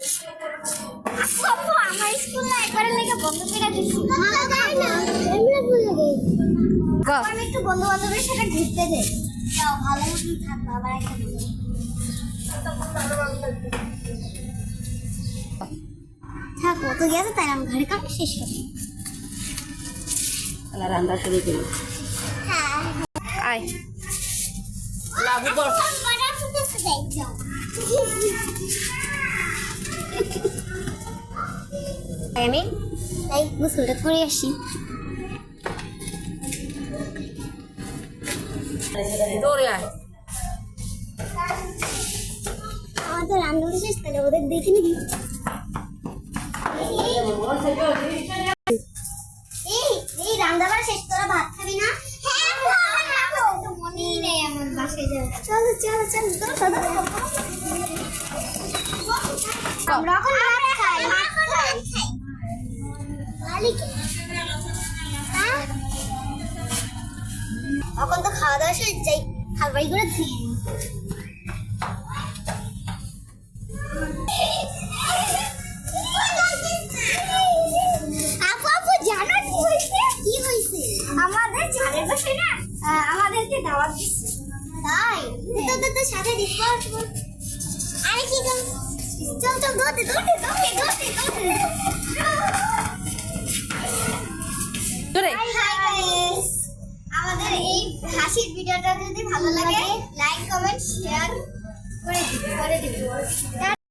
আপু, আমার স্কুল একবারের লেগে বন্ধ করে দিছি ভালো যায় না এমনি ভুলে গেছি আমি একটু বন্ধু বান্ধবের সাথে ঘুরতে যাই যাও ভালো মতন থাকব আবার একটা থাক কত গেছে তাই আমি ঘরে কাজ শেষ করি তাহলে রান্না শুরু করি। হ্যাঁ আয় লাভু আমি তাই গোসলটা করে আসি দৌড়ে আয় আমার তো রান্না শেষ তাহলে ওদের দেখে এই এই শেষ তোরা ভাত খাবি না? হ্যাঁ চলো চলো আমরা এখন ভাত খাই। ভাত খাই। হ্যাঁ? এখন তো খাওয়া দাওয়া শেষ যাই হালবাই করে ধুয়ে আমাদের ঝাড়ের বসে না আমাদেরকে দাওয়াত দিচ্ছে। তাই? তো সাথে দিব আরে কি চল আমাদের এই হাসির ভিডিওটা যদি ভালো লাগে লাইক কমেন্ট শেয়ার করে দিবি, করে দিবে।